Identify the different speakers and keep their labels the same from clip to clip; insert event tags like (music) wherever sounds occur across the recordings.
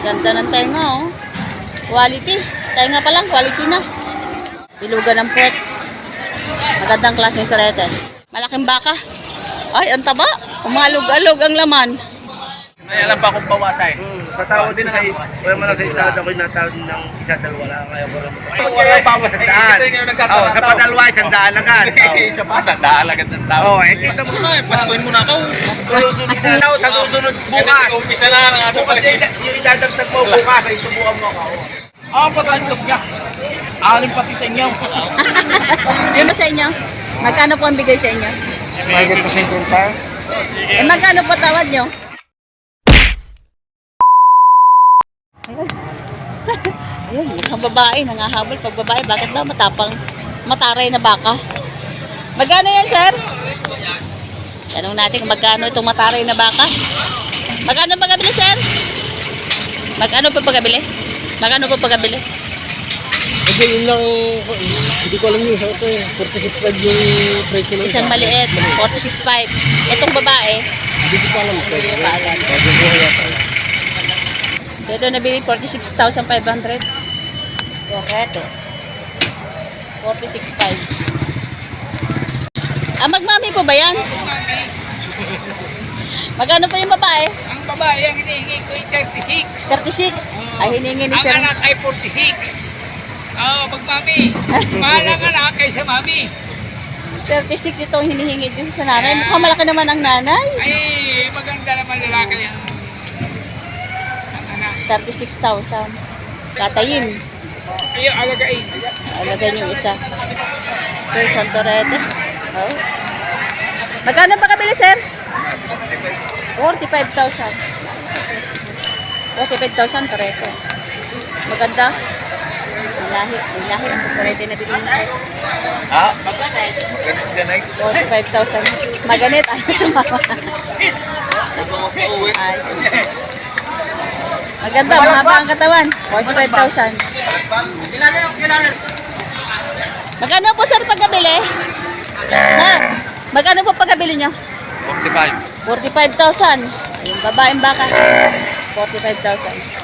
Speaker 1: Ganda ng tenga, oh. Quality. Tenga pa lang, quality na. Bilugan ng puwet. Magandang klaseng turete. Malaking baka. Ay, ang taba. Umalog-alog ang laman.
Speaker 2: May alam pa akong bawasan.
Speaker 3: Sa tawad din sa wala man lang sa itawad ako yung natawad ng isa dalawa lang kaya ko lang.
Speaker 2: Wala bawas
Speaker 3: Sa daan. Oh, sa padalwa isang daan lang kan. (laughs)
Speaker 2: Isa pa, sa daan agad ng tao.
Speaker 3: Oh, eh kita mo.
Speaker 2: Paskuin mo na ako.
Speaker 3: Na daw sa susunod bukas.
Speaker 2: Umpisa na lang ang ato.
Speaker 3: Bukas yung yung idadagdag mo bukas ay subukan mo ako.
Speaker 4: Ah, patatlog niya. Aling pati sa inyo. (laughs)
Speaker 1: Na sa inyo. Magkano po ang bigay sa inyo?
Speaker 3: May ganito sa kunta.
Speaker 1: Eh, magkano po tawad nyo? Ayun, ang babae, nangahabol. Pag babae, bakit daw matapang mataray na baka? Magkano yan, sir? Tanong natin kung magkano itong mataray na baka. Magkano pagkabili, sir? Magkano pa pagkabili? Magkano pa pagkabili?
Speaker 4: Kasi yun lang, hindi ko alam yung isa ito eh. 46 yung presyo ng
Speaker 1: Isang maliit, 46.5. Itong babae,
Speaker 4: Hindi ko alam.
Speaker 1: hindi ko alam. So ito nabili 46,500. Bakit eh? 46,500. Ah, magmami po ba yan? Magkano po yung babae?
Speaker 5: Ang babae ang hinihingi ko ay 36.
Speaker 1: 36. Ay, hiningi ni
Speaker 5: Ang
Speaker 1: sir.
Speaker 5: anak ay 46. Oo, magmami. (laughs) Mahal ang anak kaysa mami.
Speaker 1: 36 itong hinihingi dito sa nanay. Mukhang malaki naman ang nanay.
Speaker 5: Ay, maganda naman lalaki yan. Ang anak.
Speaker 1: 36,000. Tatayin.
Speaker 5: Ayaw, alagain.
Speaker 1: Alagay yung isa. Sir Santorete. Oh. Magkano pa kabili, sir? 45,000. 45,000 Torete. Maganda. Lahi. Lahi. Ang Torete na bilhin niya.
Speaker 3: Ha? Maganit ganay.
Speaker 1: 45,000. Maganit. Ayaw sumama. Maganda. Mahaba ang katawan. 45,000. Magkano po sir pagkabili? Ha? Magkano po pagkabili nyo?
Speaker 2: 45.
Speaker 1: 45,000. Yung babaeng baka. 45,000.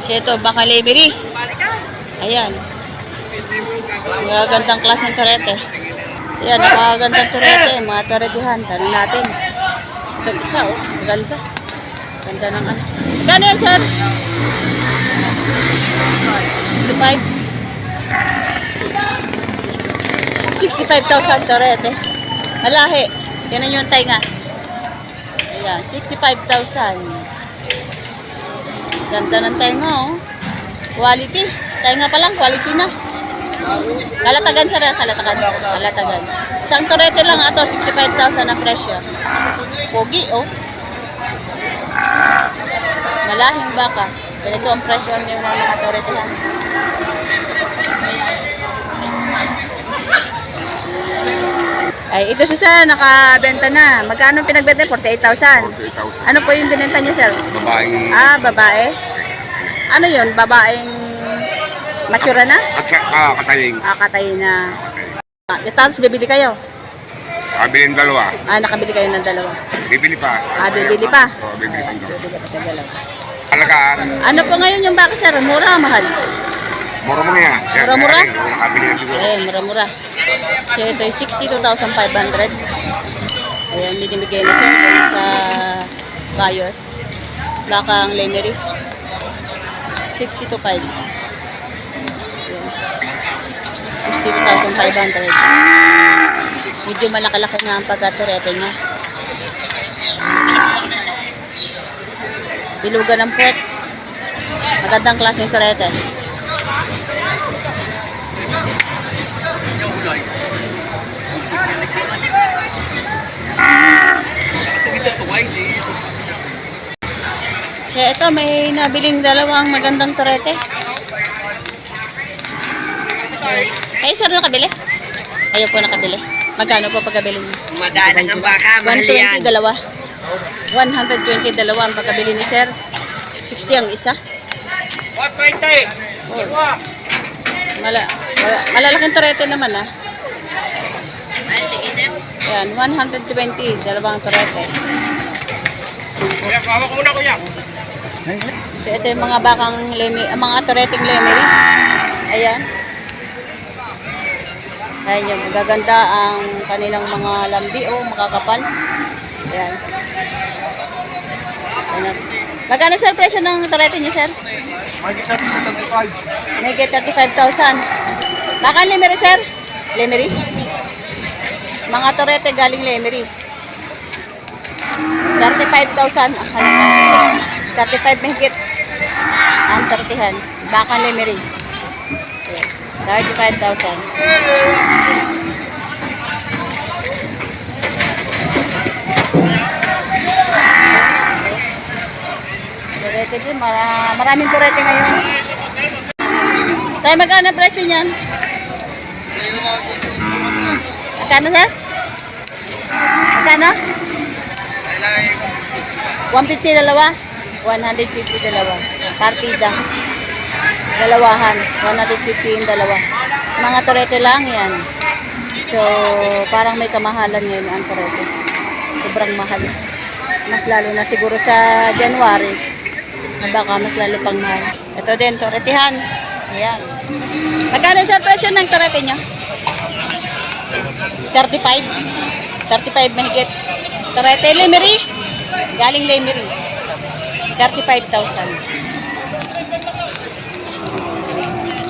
Speaker 1: Kasi ito, baka livery. Ayan. Magagandang klase ng turete. Ayan, magagandang turete. Mga turetehan. Tanong natin. Ito isa, oh. Maganda. Ganda ng ano. Gano yan, sir? 65. 65,000 torete. Malahi. Yan ang yung tainga. Ayan, 65,000. Ganda ng tainga, oh. Quality. Tainga pa lang, quality na. Kalatagan sir, ah, kalatagan. Kalatagan. Isang torete lang ato, 65,000 ang presyo. Pogi, oh. Malahing baka. Ganito ang presyo ng mga torete lang. Ay, ito siya sir, nakabenta na. Magkano pinagbenta? 48,000. Ano po yung binenta niyo sir?
Speaker 3: Babaeng
Speaker 1: Ah, babae. Ano yun? Babaeng mature na?
Speaker 3: at ah, kataying.
Speaker 1: Ah, katay na. Ah, tapos bibili kayo?
Speaker 3: Kabilin dalawa.
Speaker 1: Ah, nakabili kayo ng dalawa.
Speaker 3: Bibili pa.
Speaker 1: Ah, bibili pa?
Speaker 3: Oo, bibili pa.
Speaker 1: Bibili pa sa dalawa.
Speaker 3: Alagaan.
Speaker 1: Ano po ngayon yung baka sir? Mura, mahal?
Speaker 3: Mura-mura yan. Yan,
Speaker 1: Mura-mura?
Speaker 3: yung Nakabili na siguro.
Speaker 1: Ayan, mura-mura. So, ito yung 62,500. Ayan, binibigay na sir sa buyer. Bakang Lemery. 62,500. Ayan. 62,500. Medyo malaki-laki nga ang pagkaturete niya. Bilugan ng puwet. Magandang klaseng turete. Kaya ito, may nabiling dalawang magandang turete. Ay, sir, nakabili? Ayaw po nakabili. Magkano po pagkabili niyo?
Speaker 5: Madalang ang baka,
Speaker 1: 120 dalawa. 120 dalawa ang pagkabili ni sir. 60 ang isa.
Speaker 5: 120.
Speaker 1: Mala, mala, malalaking turete naman ah.
Speaker 5: Ay, sige sir.
Speaker 1: Ayan, 120, dalawang turete.
Speaker 5: Kuya, kawa ko muna kuya.
Speaker 1: So ito yung mga bakang lemi, ah, mga tureting lemery. Ayan. Ayan yung magaganda ang kanilang mga lambi o makakapal. Ayan. Magkano sir presyo ng turete niyo sir?
Speaker 3: Magiging sa 35.
Speaker 1: May get 35,000. Baka lemery sir? Lemery? Mga turete galing lemery. 35,000 ang halaga. 35 mahigit. Ang 30han. Baka lemery. Ayan. 35,000. Turete din. Mara, maraming turete ngayon. Tayo magkano ang presyo niyan? Magkano sir? Magkano? 150 dalawa? 150 dalawa. Partida. Dalawahan. 150 yung dalawa. Mga torete lang yan. So, parang may kamahalan ngayon ang torete. Sobrang mahal. Mas lalo na siguro sa January. Baka mas lalo pang mahal. Ito din, toretehan. Ayan. Magkano sa presyo ng torete niya? 35. 35 mahigit. Torete Lemery. Galing Lemery. 35,000.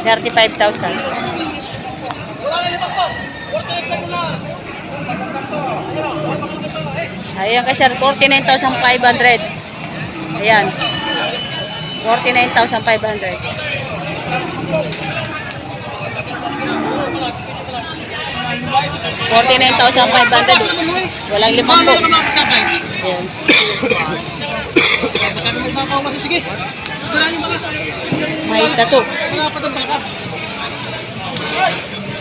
Speaker 1: 35,000. Ayan kay sir, 49,500. Ayan. 49,500. Forty-nine thousand five hundred. Walang limang po. Ayan. May tato.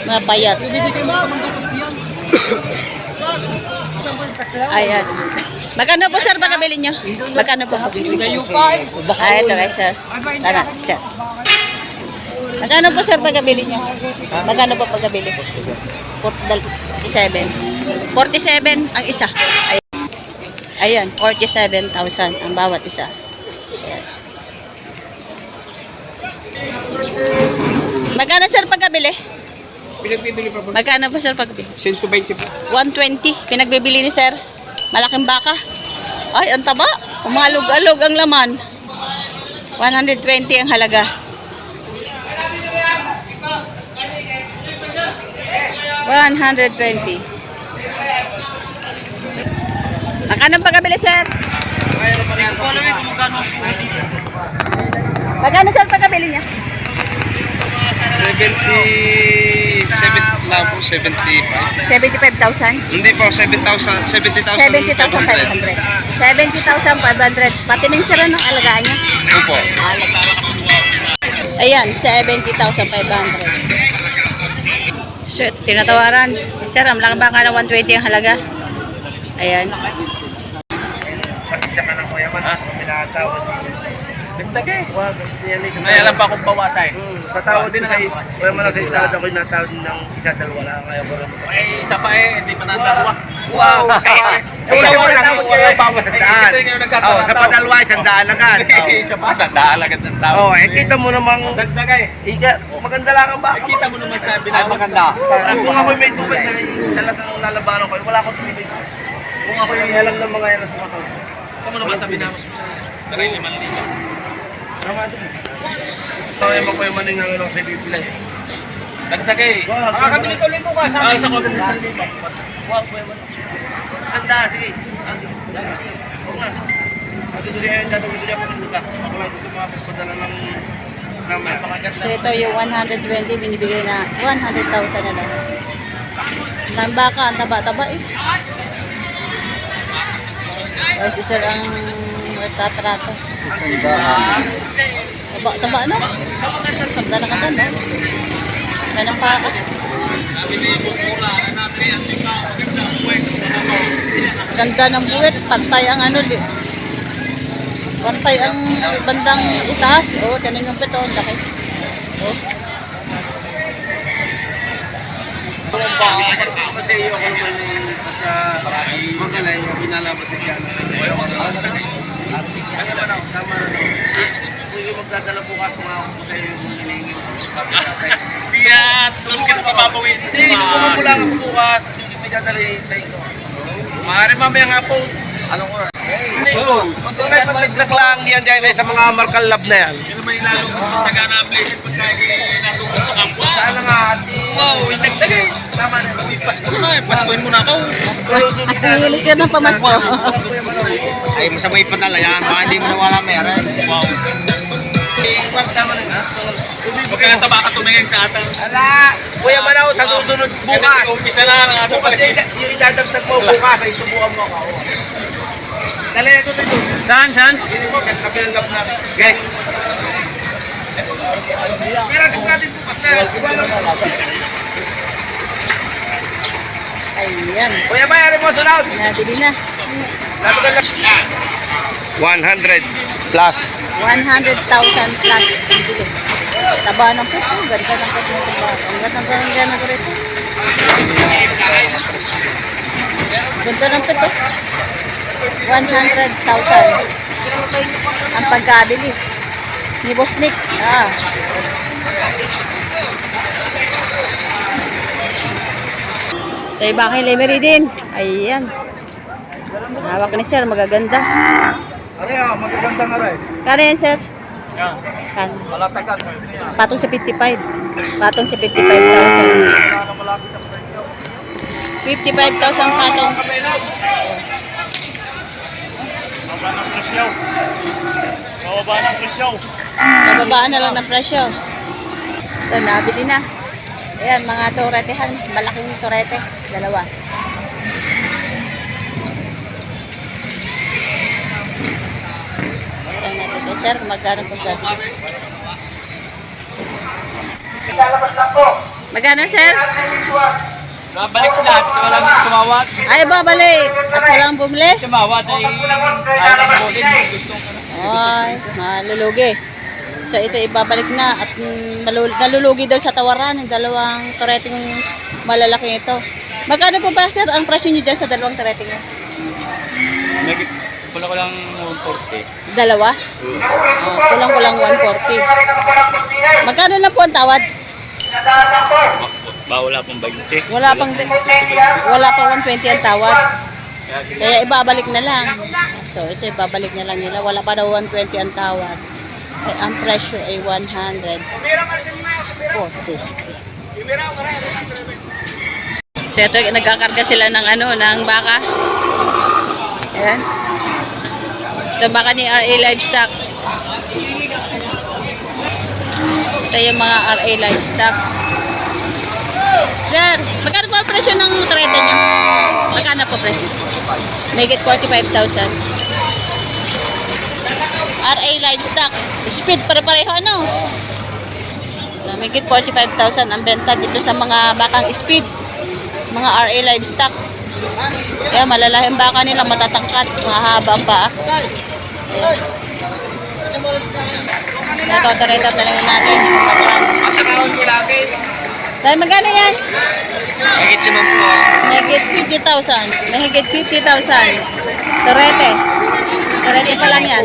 Speaker 1: Mga payat. (coughs) Ayan. Magkano po sir pagkabili nyo? Magkano po? Ay, ito kay sir. Tara, sir. Magkano po sir pagkabili nyo? Magkano po pagkabili? 47. 47 ang isa. Ayan. Ayan, 47,000 ang bawat isa. Ayan. Magkano sir pagkabili?
Speaker 4: Pinagbibili pa po.
Speaker 1: Magkano po sir pagkabili?
Speaker 4: 120 po.
Speaker 1: 120. Pinagbibili ni sir. Malaking baka. Ay, ang taba. Umalog-alog ang laman. 120 ang halaga. One hundred twenty. Magkano pagkabili, sir? Magkano, sir, pagkabili niya?
Speaker 3: 70... 7 lang po, 75.
Speaker 1: 75,000?
Speaker 3: Hindi po, 7,000, 70,000.
Speaker 1: 70,500. 70,500. Pati ng sir, anong alagaan niya?
Speaker 3: Opo.
Speaker 1: Ayan, 70,500. So, ito, tinatawaran. Sir, ang laki baka na 120 ang halaga. Ayan.
Speaker 3: Pag-isa ka ng kuya man, pinatawad.
Speaker 2: Dagdag eh.
Speaker 3: Wag, yan isang
Speaker 2: May alam pa akong bawasan.
Speaker 3: Eh. Hmm. Patawad din kay, wala man sa isa ako natawad ng isa dalawa lang kaya ko lang.
Speaker 2: Eh, isa pa eh, hindi pa natawa.
Speaker 3: Wow. (laughs)
Speaker 2: Wala
Speaker 3: wala
Speaker 2: tawad kayo.
Speaker 3: Wala sa daan. Oh, sa padalwa, isang daan lang kan.
Speaker 2: Isa pa, sa daan lang ang tawad.
Speaker 3: Oh, eh, kita mo namang...
Speaker 2: Dagdag eh.
Speaker 3: Iga, maganda lang ang baka.
Speaker 2: Eh, kita mo naman sabi na maganda.
Speaker 3: Kung ako may tupad na talagang lalabanan ko, wala akong tumibig. Kung ako yung alam ng mga yan sa
Speaker 2: matawad. Kamu naman sabi na mas sa 9,000.
Speaker 3: Sama din. Ito yung magpayamanin nga ano lang sa Bibla eh. Dagdagay.
Speaker 5: Makakabili ko ulit bukas.
Speaker 2: Ah, sa kotong
Speaker 3: isang libo. Wow, pwede. Sanda, sige. Ah, huwag na. Matutuloy ayun, datuloy ako ng busa. Ako lang gusto mga pagpadala ng
Speaker 1: So ito yung 120 binibigay na 100,000 na lang. Ang baka, ang taba-taba eh. Guys, isa ang nagtatrato. Taba, taba no? Ganda na kata, no? Ganang baka. Ganda ng buwet, pantay ang ano, li. Pantay ang bandang itaas. Oh, tinan yung pito, ang laki. Oh.
Speaker 3: Kasi yung ako naman eh, sa Magalang, yung pinalabas sa dyan. Kaya ba na, tama na. Kung yung magdadala bukas, mga ako kayo yung hinihingi mo.
Speaker 2: Di yan. Doon kita papapawin.
Speaker 3: Hindi, subukan mo lang ako bukas. Yung may dadala yung hintay ko. Maaari mamaya nga po. Anong oras? Kung may pagliglag lang diyan diyan sa mga markal lab na yan.
Speaker 2: Yan naman yung lalong taga na blessed pagka natungkol sa kampo.
Speaker 3: Sana nga at
Speaker 2: Wow, yung nagdagay.
Speaker 3: Tama na.
Speaker 2: Pasko na eh. Paskuhin mo na ako.
Speaker 1: Hilig siya ng pamasko.
Speaker 4: Ay, masamay pa tala yan. Baka hindi mo nawala meron.
Speaker 2: Wow.
Speaker 3: Tama na nga.
Speaker 2: Huwag ka na sa baka tumingin sa atang.
Speaker 3: Ala! Kuya Manaw, sa susunod bukas.
Speaker 2: Umpisa lang ang atang
Speaker 3: Bukas yung idadagdag mo bukas ay subukan mo ako. Dali ito dito.
Speaker 2: Saan, saan?
Speaker 3: Sa kabilang gap natin. Okay. Pero ito natin bukas na.
Speaker 1: Ayan.
Speaker 3: Kuya Bay, ano mo sunod?
Speaker 1: Nabili na.
Speaker 3: Na 100 plus.
Speaker 1: 100,000 plus. Bili. Taba ng puto. Ganda ng puto. Ang ganda ng ganda ng puto. Ganda ng puto. 100,000. Ang pagkabili. Ni Boss Nick. Ah. Ito yung bakay lemery din. Ayan. Hawak ni sir, magaganda.
Speaker 3: Ano yan, magaganda nga rin.
Speaker 1: Kano yan sir?
Speaker 2: Yan.
Speaker 1: Kan.
Speaker 3: Malatagan.
Speaker 1: Patong sa 55. Patong sa 55,000.
Speaker 3: Wala na malapit ang presyo.
Speaker 1: 55,000 patong.
Speaker 2: Baba ng presyo. Baba ng presyo.
Speaker 1: Nababaan na lang ng presyo. Ito, nabili na. Ayan, mga turetehan. Malaking turete. Dalawa. Ito natin kay sir, magkano po gabili. Magkano sir?
Speaker 2: Babalik na. Walang tumawat.
Speaker 1: Ay, babalik. At walang bumili?
Speaker 2: Tumawat ay ayaw ko na.
Speaker 1: Ay, malulugi. So ito ibabalik na at mm, malul- nalulugi daw sa tawaran ng dalawang toreting malalaki ito. Magkano po ba sir ang presyo niyo dyan sa dalawang toreting? niyo?
Speaker 2: Nagit. Pula ko lang 140.
Speaker 1: Dalawa? Oh, kulang-kulang 140. Magkano na po ang tawad?
Speaker 2: Ba, wala pong 20.
Speaker 1: Wala pang wala pang 120 ang tawad. Kaya ibabalik na lang. So ito ibabalik na lang nila. Wala pa daw 120 ang tawad. Ay, ang presyo ay 140. So ito, nagkakarga sila ng ano, ng baka. Ayan. Ito baka ni RA Livestock. Ito yung mga RA Livestock. Sir, magkano po ang presyo ng treta niyo? Magkano po presyo? Make it 45,000. RA Livestock. Speed pare-pareho ano? So, make it 45,000 ang benta dito sa mga bakang speed. Mga RA Livestock. Kaya malalahing baka nila matatangkat, mahaba pa. Ito, ito, ito, tanongin natin.
Speaker 3: At sa kaon ko lagi.
Speaker 1: Dahil magkano yan?
Speaker 3: Higit limang po.
Speaker 1: Mahigit 50,000. Mahigit 50,000. Torete. Torete pa lang yan.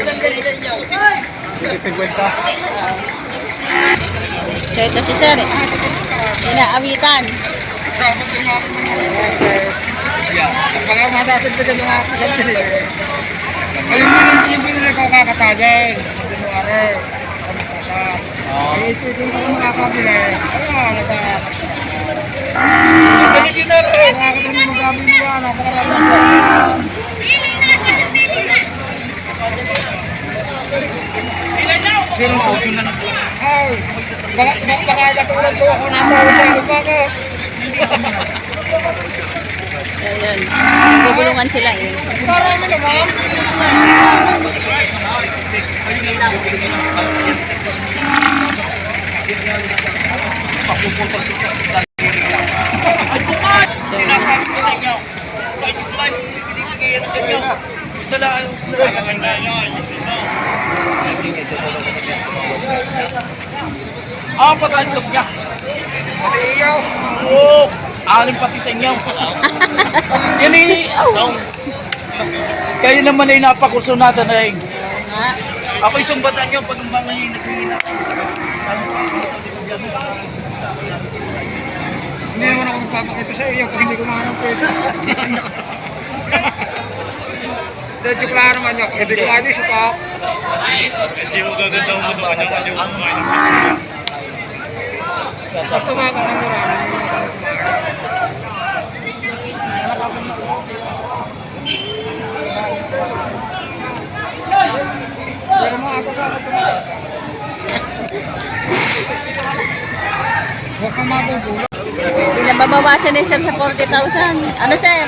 Speaker 1: So ito si Sir. Inaawitan.
Speaker 4: Ka sa mga kasabili. Ayun mo yung yung pinili ko kakatagin. Hindi mo are. Kami ko sa... Ay, ito ito yung makakabili. Ay, nagkakakot ka.
Speaker 3: Balik yun na rin.
Speaker 4: Kaya ka naman magabi mo yan. Napakarami ang
Speaker 3: Sino po? Yun na lang.
Speaker 4: Ay, baka katulad ko ako natawag sa iba ka.
Speaker 1: So yun. Nagbubulungan sila eh.
Speaker 4: Marami naman.
Speaker 3: Sinasabi ko sa inyo. Sa inyong live, binibigay ng ganyo. Dala, Ah, pag-unlock niya.
Speaker 4: Iyaw.
Speaker 3: Oo. Aling pati sa inyo. Yan eh. Kayo naman ay napakusunada na rin.
Speaker 1: Ah,
Speaker 3: Ako yung sumbatan nyo pag umbang ngayon naghihina.
Speaker 4: Hindi naman ako magpapakita sa iyo pag hindi ko mahanap pwede. (laughs) Hindi ko naman yun. Hindi ko nga sa top.
Speaker 2: Hindi mo gaganda mo ito kanyang kanyang kumain ng
Speaker 4: Basta mga kakamura. Pero mga kakamura. Huwag kang magugulat.
Speaker 1: Babawasan ni sir sa 40,000. Ano sir?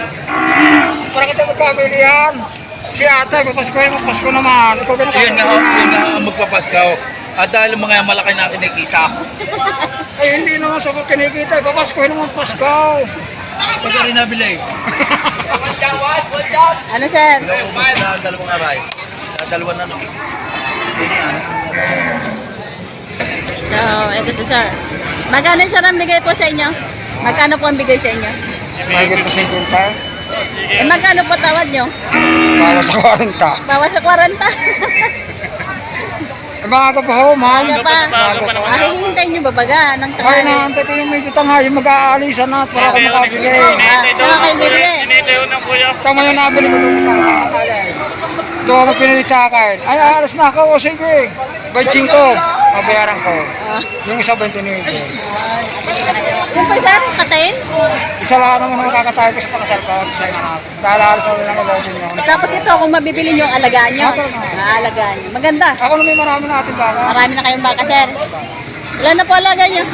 Speaker 4: Para kita magkabili yan. Si ate, papasko yun, papasko naman. Ikaw ganun
Speaker 3: Yun nga, yun nga ang magpapaskaw. At dahil mga malaki na kinikita. (laughs)
Speaker 4: Ay, hindi naman sa kinikita. Papasko yun naman, Pasko.
Speaker 3: Pag rin nabili.
Speaker 1: Ano sir?
Speaker 3: Dalawang aray. Dalawa na no. Yan.
Speaker 1: So, ito si sir. Magkano sir ang bigay po sa inyo? Magkano po ang bigay sa inyo?
Speaker 4: Mahigit na 50.
Speaker 1: Eh, magkano po tawad nyo?
Speaker 4: Bawa sa 40.
Speaker 1: Bawas sa 40.
Speaker 4: Eh, mga kapaho, ma'am.
Speaker 1: Aga pa. Ah, hihintay nyo babaga ng
Speaker 4: Ay,
Speaker 1: tanghali.
Speaker 4: naantay ko yung ha, yung mag-aalisan na para ako makabili.
Speaker 1: Ah, saka kayo bibili.
Speaker 2: Hinihintay ko ng kuya.
Speaker 4: Tama yung nabili ko doon sa kakakaya. Doon ako pinilit sa akin. Ay, alas na ako. O, sige. Bayching ko. Mabayaran ko. Yung isa 20 nito.
Speaker 1: Yung pa sir, katayin?
Speaker 4: Isa lang naman ang kakatayo ko sa pakasal ko. Dahil alas ko lang ako.
Speaker 1: Tapos ito, kung mabibili nyo, ang alagaan nyo. Ah, alagaan nyo. Maganda.
Speaker 4: Ako na may marami natin baka.
Speaker 1: Marami na kayong baka, sir. Ilan na po alaga nyo?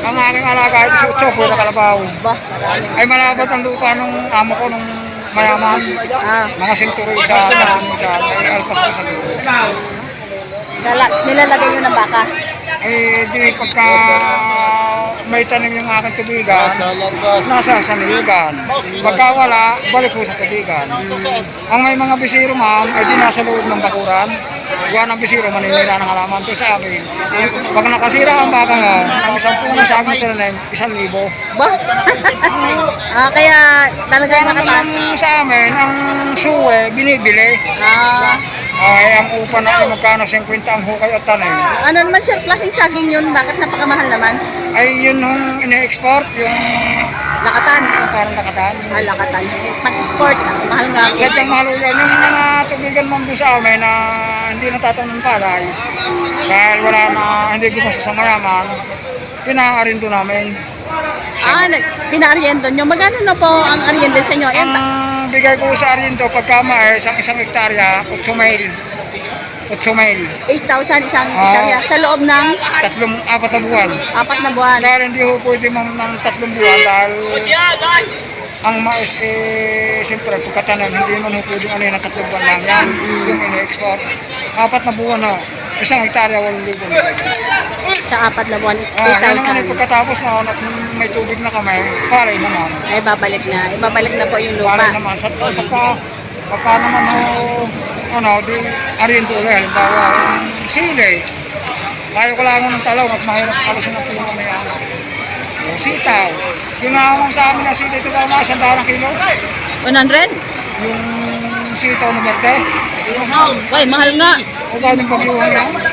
Speaker 4: Ang aking alaga ay si Utso, puro kalabaw.
Speaker 1: Ba,
Speaker 4: Ay malabot ang lupa nung amo ko nung mayaman.
Speaker 1: ah,
Speaker 4: Mga senturo isa, marami isa. Ay alpas ko sa lupa.
Speaker 1: Dala, nilalagay nyo ng baka.
Speaker 4: Eh di pagka may tanim yung aking tubigan, nasa sanilugan. Pagka wala, balik po sa tubigan. Ang may mga bisiro ma'am, ay di nasa loob ng bakuran. Gawa ng bisiro, maninira ng halaman to sa akin. Pag nakasira ang baka mo, ang isang puno sa akin tinanim, isang libo.
Speaker 1: Ba? (laughs) ah, kaya talaga yung
Speaker 4: naman
Speaker 1: nakata.
Speaker 4: ang sa amin, ang suwe, binibili.
Speaker 1: Ah,
Speaker 4: Ay, ang upa na ay magkano 50 ang hukay at tanim.
Speaker 1: ano naman sir, klaseng saging yun? Bakit napakamahal naman?
Speaker 4: Ay, yun yung ine-export, yung
Speaker 1: Lakatan.
Speaker 4: parang nakatan.
Speaker 1: Ah, lakatan. Pag-export, mahal nga. ako.
Speaker 4: Sadyang mahalo yan. Yung mga tubigan doon sa amin na hindi natataon ng palay, dahil wala na, hindi gumasa sa mayaman, pinaarindo namin.
Speaker 1: Ah, nag- pina-ariendo nyo. Magkano na po ang ariendo sa inyo? Eh,
Speaker 4: Ang bigay ko sa arindo, pagka mais, ang isang hektarya, 8 mail. 8 mail.
Speaker 1: 8,000 isang
Speaker 4: Ah.
Speaker 1: hektarya sa loob ng
Speaker 4: Tatlong, apat na buwan.
Speaker 1: apat na buwan.
Speaker 4: Dahil hindi ko pwede mang ng tatlong buwan dahil ang mais eh, siyempre pagkatanim, hindi man ho pwedeng ano yun, ng tatlong buwan lang yan, yung ini-export. Apat na buwan ho, isang hektarya, 8,000.
Speaker 1: Sa apat na buwan,
Speaker 4: Ah, yan naman
Speaker 1: 8,000.
Speaker 4: pagkatapos na at may tubig na kami, palay naman.
Speaker 1: Ay, babalik na. Ibabalik na po yung lupa.
Speaker 4: naman. Sa pagka, pagka naman ho, ano, di, ariento ulit, halimbawa, sili. Kaya ko lang ng talaw at mahirap kalusin ng puno na yan. Yung sitaw. Yung nakamang sa amin na sili, ito ba mga sandaan ng kilo?
Speaker 1: 100?
Speaker 4: Yung sitaw na berde.
Speaker 1: Uy, mahal nga.
Speaker 4: O ba yung yan?